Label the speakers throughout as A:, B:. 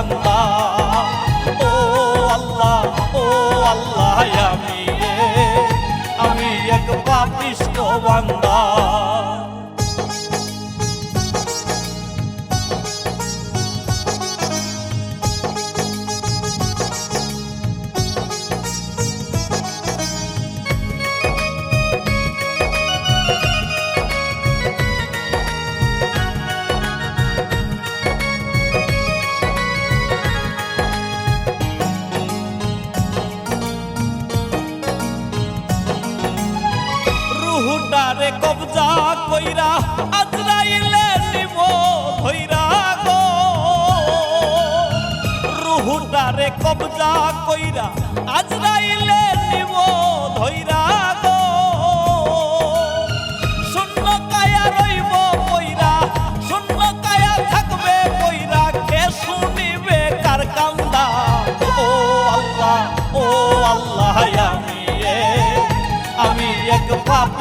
A: পাপিষ্ট রুহুটারে কবজা কইরা আজরাইলে নিব ধইরা গো। রুহুটারে কবজা কইরা আজরাইলে নিব ধইরা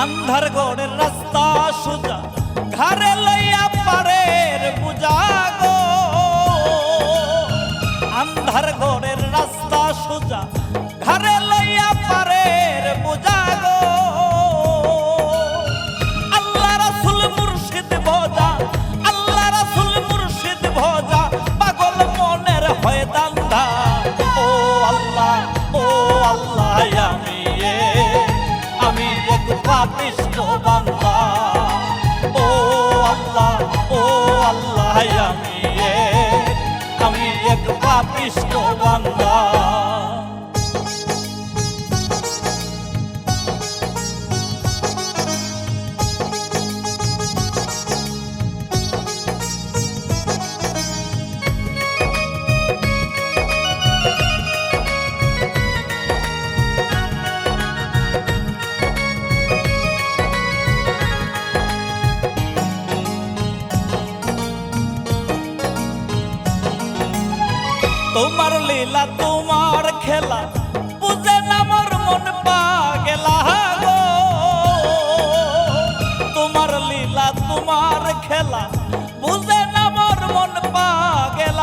A: আন্ধার গড়ের রাস্তা সোজা ঘরে লইয়া তোমার লীলা, তোমার খেলা। বুঝে না মোর মন পাগেলা গো। তোমার লীলা, তোমার খেলা। বুঝে না মোর মন পাগল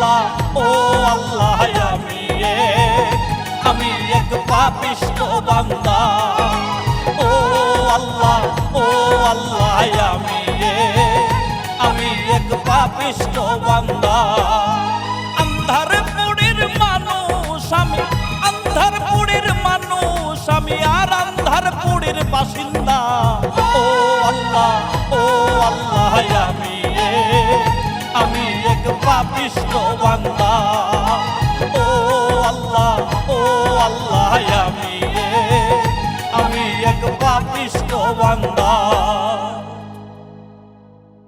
A: আল্লাহ, ও আল্লাহ আমি আমি এক পাপিষ্ট বান্দা। ও আল্লাহ ও আল্লাহ আমি আমি এক পাপিষ্ট বান্দা। আন্ধার মানুষ আন্ধার মানুষ আন্ধার বাসিন্দা। ও আল্লাহ ও আল্লাহ আমি পাপিষ্ট বান্দা। ও আল্লাহ ও আল্লাহ আমি আমি এক পাপিষ্ট বান্দা।